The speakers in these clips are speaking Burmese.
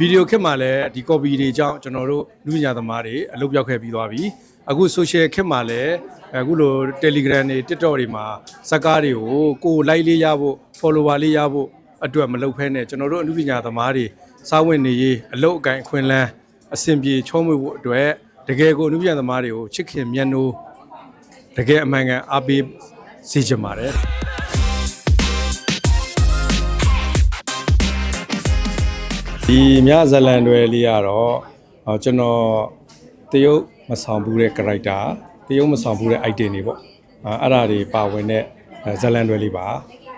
ဗီဒီယိုခက်မှာလည်းဒီ copy တွေကြောင့်ကျွန်တော်တို့လူပညာသမားတွေအလုပ်ပြောက်ခဲ့ပြီးသွားပြီအခု social ခက်မှာလည်းအခုလို Telegram တွေ TikTok တွေမှာစကားတွေကိုကိုယ် like လေးရဖို့ follower လေးရဖို့အတွက်မလုပ်ဖဲနဲ့ကျွန်တော်တို့အမှုပညာသမားတွေစာဝင်နေရေးအလုပ်အကင်အခွင့်အလန်းအဆင်ပြေချောမွေ့ဖို့အတွက်တကယ်ကိုအမှုပညာသမားတွေကိုချစ်ခင်မြတ်နိုးတကယ်အမှန်ကန်အားပေးစေချင်ပါတယ် ဒီမြဇလန်တွေလေးကတော့ဟောကျွန်တော်တရုတ်မဆောင်ဘူးတဲ့ character တရုတ်မဆောင်ဘူးတဲ့ item တွေပေါ့အာအဲ့ဒါတွေပါဝင်တဲ့အဲဇလန်တွေလေးပါ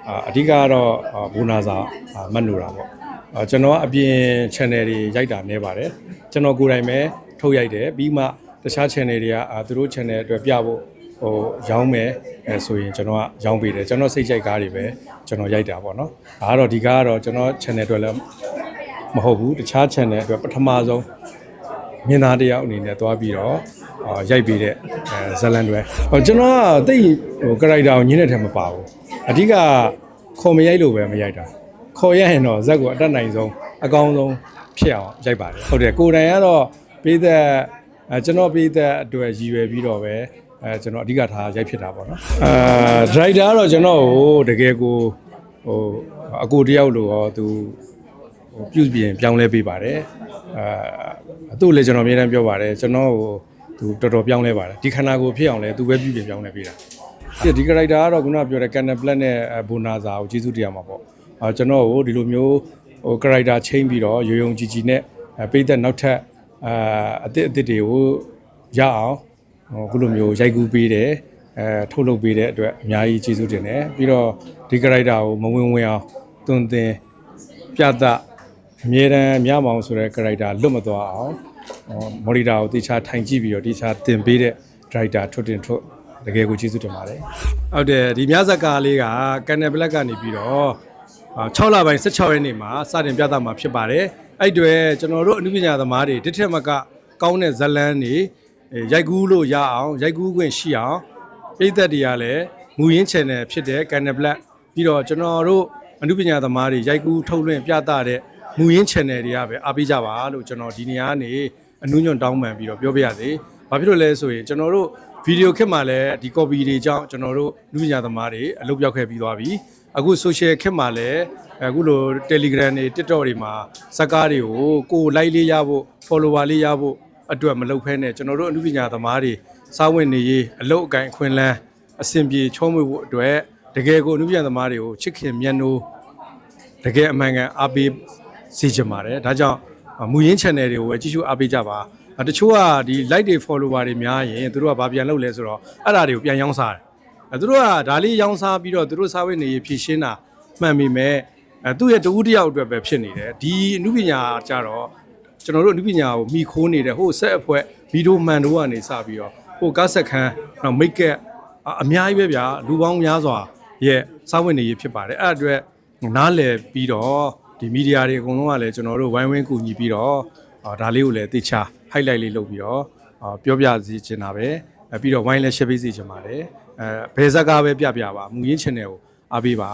အာအဓိကကတော့အာဘူနာစာအာမှတ်လို့တာပေါ့အာကျွန်တော်ကအပြင် channel တွေရိုက်တာနေပါတယ်ကျွန်တော်ကိုယ်တိုင်ပဲထုတ်ရိုက်တယ်ပြီးမှတခြား channel တွေကအာသူတို့ channel အတွက်ပြဖို့ဟိုရောင်းမယ်အဲဆိုရင်ကျွန်တော်ကရောင်းပေးတယ်ကျွန်တော်စိတ်ကြိုက်ကားတွေပဲကျွန်တော်ရိုက်တာပေါ့နော်ဒါကတော့ဒီကားကတော့ကျွန်တော် channel အတွက်လည်း မဟုတ်ဘူးတခြား channel အတွက်ပထမဆုံးမြင်သားတစ်ယောက်အနေနဲ့တွားပြီးတော့အာရိုက်ပေးတဲ့အဲဇလန်တွေဟောကျွန်တော်ကတိတ်ဟို character ကိုညင်းတဲ့ထဲမပါဘူးအဓိကခေါ်မရိုက်လို့ပဲမရိုက်တာခေါ်ရရင်တော့ဇက်ကိုအတက်နိုင်ဆုံးအကောင်းဆုံးဖြစ်အောင်ရိုက်ပါတယ်ဟုတ်တယ်ကိုယ်တိုင်ကတော့ပေးသက်အဲကျွန်တော်ပေးသက်အတွက်ရည်ရွယ်ပြီးတော့ပဲအဲကျွန်တော်အဓိကထားရိုက်ဖြစ်တာပေါ့နော်အာ driver ကတော့ကျွန်တော်ကိုတကယ်ကိုဟိုအကိုတယောက်လို့ရောသူဟို ပြုပြင်ပြောင်းလဲပေးပါတယ်အာသူ့လည်းကျွန်တော်အများတမ်းပြောပါတယ်ကျွန်တော်ဟိုသူတော်တော်ပြောင်းလဲပါတယ်ဒီခန္ဓာကိုယ်ဖြစ်အောင်လဲသူပဲပြုပြင်ပြောင်းလဲပေးတာဒီဒီ character ကတော့ခုနပြောတဲ့ Canal Black နဲ့ဘိုနာဇာကိုကျေးဇူးတရားမှာပေါ့အာကျွန်တော်ဟိုဒီလိုမျိုးဟို character ချင်းပြီးတော့ရုံရုံကြည်ကြည်နဲ့ပေးတဲ့နောက်ထပ်အာအစ်စ်အစ်စ်တွေကိုရအောင်ဟိုခုလိုမျိုးရိုက်ကူးပေးတယ်အဲထုတ်လုပ်ပေးတဲ့အတွက်အများကြီးကျေးဇူးတင်တယ်ပြီးတော့ဒီ character ကိုမဝင်ဝင်အောင်တွင်တင်ပြသ အမြဲတမ်းမြမောင်ဆိုတဲ့ character လွတ်မသွားအောင်မော်ရီတာကိုတေချာထိုင်ကြည့်ပြီးတော့တေချာတင်ပေးတဲ့ director ထွတ်တင်ထွတ်တကယ်ကိုကျေးဇူးတင်ပါတယ်ဟုတ်တယ်ဒီမြဇက်ကားလေးကကန်နယ်ဘလက်ကနေပြီးတော့6လပိုင်း16ရက်နေ့မှာစတင်ပြသမှာဖြစ်ပါတယ်အဲ့တွေကျွန်တော်တို့အနုပညာသမားတွေတစ်ထက်မကကောင်းတဲ့ဇတ်လန်းတွေရိုက်ကူးလို့ရအောင်ရိုက်ကူးခွင့်ရှိအောင်ပြည်သက်တွေကလည်းမူရင်း channel ဖြစ်တဲ့ကန်နယ်ဘလက်ပြီးတော့ကျွန်တော်တို့အနုပညာသမားတွေရိုက်ကူးထုတ်လွှင့်ပြသတဲ့ မူရင်း channel တွေကပဲအားပေးကြပါလို့ကျွန်တော်ဒီနေရာကနေအနုညွန့်တောင်းပန်ပြီးတော့ပြောပြရစေ။ဘာဖြစ်လို့လဲဆိုရင်ကျွန်တော်တို့ဗီဒီယိုခက်မှာလည်းဒီ copy တွေကြောင့်ကျွန်တော်တို့လူပညာသမားတွေအလုပ်ပြောက်ခဲ့ပြီးသွားပြီ။အခု social ခက်မှာလည်းအခုလို Telegram တွေ TikTok တွေမှာစကားတွေကိုကိုယ် like လေးရဖို့ follower လေးရဖို့အတွက်မလုပ်ဖဲနဲ့ကျွန်တော်တို့အနုပညာသမားတွေစာဝင်နေရေးအလုပ်အကင်အခွင့်အလန်းအဆင်ပြေချောမွေ့ဖို့အတွက်တကယ်ကိုအနုပညာသမားတွေကိုချစ်ခင်မြတ်နိုးတကယ်အမှန်ကန်အားပေး စေချင်ပါတယ်ဒါကြောင့်မူရင်း channel တွေကိုပဲကြည့်ရှုအားပေးကြပါအဲတချို့ကဒီ like တွေ follower တွေများရင်သူတို့ကဘာပြန်လုပ်လဲဆိုတော့အဲ့ဒါတွေကိုပြန်ရောင်းစားတယ်အဲသူတို့ကဒါလေးရောင်းစားပြီးတော့သူတို့စားဝတ်နေရေးဖြည့်ရှင်းတာမှန်ပေမဲ့အဲသူ့ရဲ့တဦးတစ်ယောက်အတွက်ပဲဖြစ်နေတယ်ဒီအမှုပညာကြတော့ကျွန်တော်တို့အမှုပညာကိုမိခိုးနေတဲ့ဟိုဆက်အဖွဲဗီဒီယိုမှန်တို့ကနေစပြီးတော့ဟိုကားဆက်ခန်းနောက် make up အများကြီးပဲဗျာလူပေါင်းများစွာရဲ့စားဝတ်နေရေးဖြစ်ပါတယ်အဲ့အတွက်နားလည်ပြီးတော့ ဒီမီဒီယာတွေအကုန်လုံးကလည်းကျွန်တော်တို့ဝိုင်းဝန်းကူညီပြီးတော့အာဒါလေးကိုလည်းတေချာ highlight လေးလုပ်ပြီးတော့အာပြောပြစီချင်တာပဲအဲပြီးတော့ဝိုင်းလည်း share ပေးစီချင်ပါတယ်အဲဘယ်ဇက်ကားပဲပြပြပါမူရင်း channel ကိုအားပေးပါ